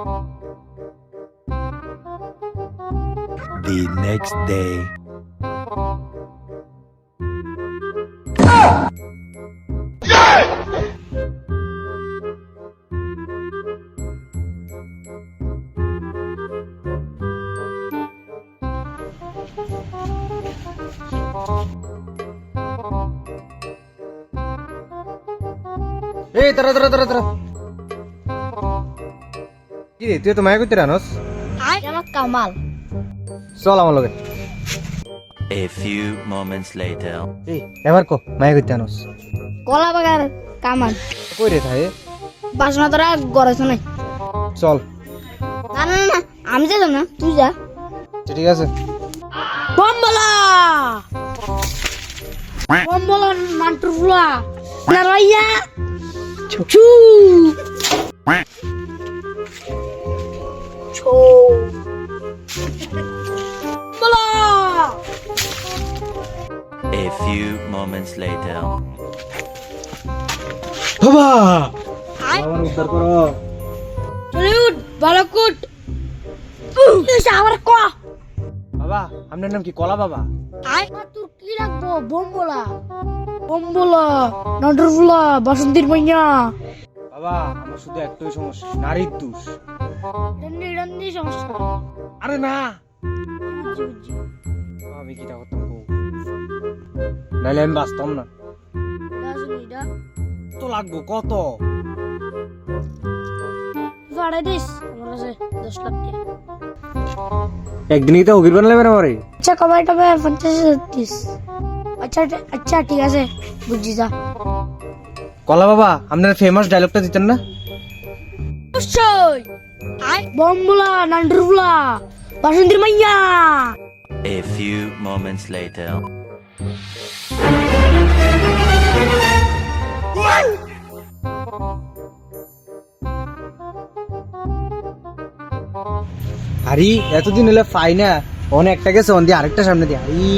The next day. Ah! Eh, tera tera tera. কি রে তুই তো মায়া করতে রানস? আমার কামাল। চল আমার লগে। A few moments later. এই এবার কো মায়া করতে আনস কলা বাগার কামাল। কই রে থাই বাসনা তোরা গড়েছ নাই চল। না না না, না আমি যেতাম না তুই যা। আচ্ছা, ঠিক আছে। বম্বলা! বম্বলা নান্টুর না রাইয়া। ছু ছু বলা A few moments later. বাবা আয় আমার উদ্ধার করো চলে উঠ ভালো কুট আমার ক বাবা আপনার নাম কি কলা বাবা আয় তোর কি রাখবো বম্বলা বম্বলা নান্টুর ফুলা বাসন্তীর মাইয়া বাবা আমার শুধু একটাই সমস্যা নারীর দোষ রন্দি রন্দি সমস্যা। আরে না। আমি কিটা করতাম নাইলে আমি বাঁচতাম না। কত লাগবো কত? ভাড়াই দিস আমার কাছে দশ লাখ টাকা একদিন কি তো অগির বানালে আমারে আচ্ছা কমাই টমাই পঞ্চাশ তিরিশ আচ্ছা আচ্ছা ঠিক আছে বুঝছি যা। কলা বাবা আপনার ফেমাস ডায়লগটা দিতেন না? অবশ্যই। আয় বম্বলা নান্ডুরবুলা বাসন্তীর মাইয়া। A few moments later. আরে এতদিন হলে পাই না। অনেক একটা গেছে অন দিয়ে আরেকটা সামনে দিয়ে। আরে